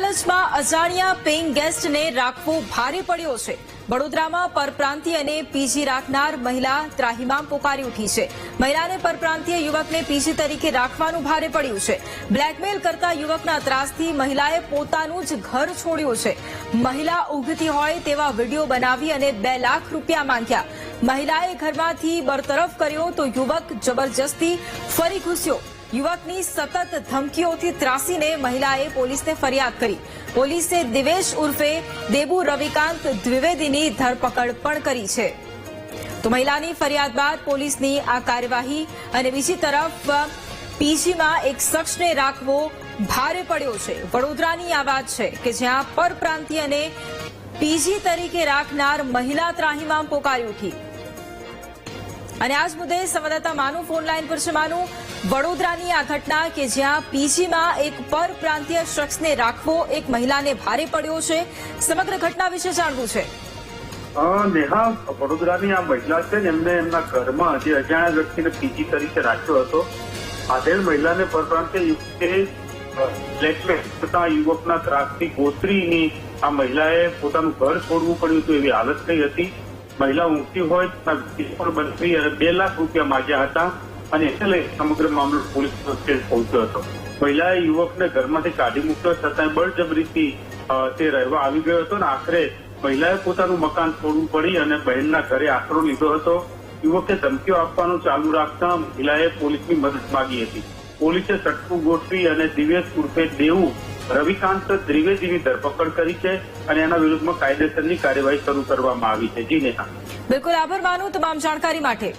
લાલચમાં અજાણ્યા પેઇંગ ગેસ્ટને રાખવો ભારે પડ્યો છે. વડોદરામાં પરપ્રાંતીય અને પીજી રાખનાર મહિલા ત્રાહિમામ પોકારી ઉઠી છે. મહિલાને પરપ્રાંતીય યુવકને પીજી તરીકે રાખવાનું ભારે પડ્યું છે. બ્લેકમેલ કરતા યુવકના ત્રાસથી મહિલાએ પોતાનું જ ઘર છોડ્યું છે. મહિલા ઉગતી હોય તેવા વીડિયો બનાવી અને બે લાખ રૂપિયા માંગ્યા. મહિલાએ ઘરમાંથી બરતરફ કર્યો તો યુવક જબરજસ્તી ફરી ઘૂસ્યો. યુવકની સતત ધમકીઓથી ત્રાસીને મહિલાએ પોલીસને ફરિયાદ કરી. પોલીસે દિવેશ ઉર્ફે દેબુ રવિકાંત દ્વિવેદીની ધરપકડ પણ કરી છે. તો મહિલાની ફરિયાદ બાદ પોલીસની આ કાર્યવાહી અને બીજી તરફ પીજીમાં એક શખ્સને રાખવો ભારે પડ્યો છે. વડોદરાની આ વાત છે કે જ્યાં પરપ્રાંતિયને પીજી તરીકે રાખનાર મહિલા ત્રાહીમામ પોકારી ઉઠી. અને આજ મુદ્દે સંવાદદાતા માનુ ફોન લાઈન પર છે. માનુ વડોદરાની આ ઘટના કે જ્યાં પીજીમાં એક પરપ્રાંતીય શખ્સને રાખવો એક મહિલાને ભારે પડ્યો છે, સમગ્ર ઘટના વિશે જાણવું છે. નેહા, વડોદરાની આ મહિલા છે ને એમને ઘરમાં જે અજાણ્યા વ્યક્તિને પીજી તરીકે રાખ્યો હતો આધેડ મહિલાને પરપ્રાંતીય યુવકે બ્લેકમેલ થતા યુવકના ત્રાસથી ગોત્રીની આ મહિલાએ પોતાનું ઘર છોડવું પડ્યું હતું એવી હાલત થઈ હતી. મહિલા ઊંઘતી હોય વિસ્ફોટ અને બે લાખ રૂપિયા માગ્યા હતા. અને એને સમગ્ર મામલો પોલીસ સ્ટેશન પહોંચ્યો હતો. મહિલાએ યુવકને ઘરમાંથી કાઢી મૂક્યો છતાં બળજબરીથી તે રહેવા આવી ગયો હતો અને આખરે મહિલાએ પોતાનું મકાન છોડવું પડી અને બહેનના ઘરે આશરો લીધો હતો. યુવકે ધમકીઓ આપવાનું ચાલુ રાખતા મહિલાએ પોલીસની મદદ માગી હતી. પોલીસે સટકું ગોઠવી અને દિવ્યેશ ઉર્ફે દેવું, રવિકાંત, ત્રિવેદીની ધરપકડ કરી છે અને એના વિરુદ્ધમાં કાયદેસરની કાર્યવાહી શરૂ કરવામાં આવી છે. જી નેહા. બિલકુલ આભાર માનું તમામ જાણકારી માટે.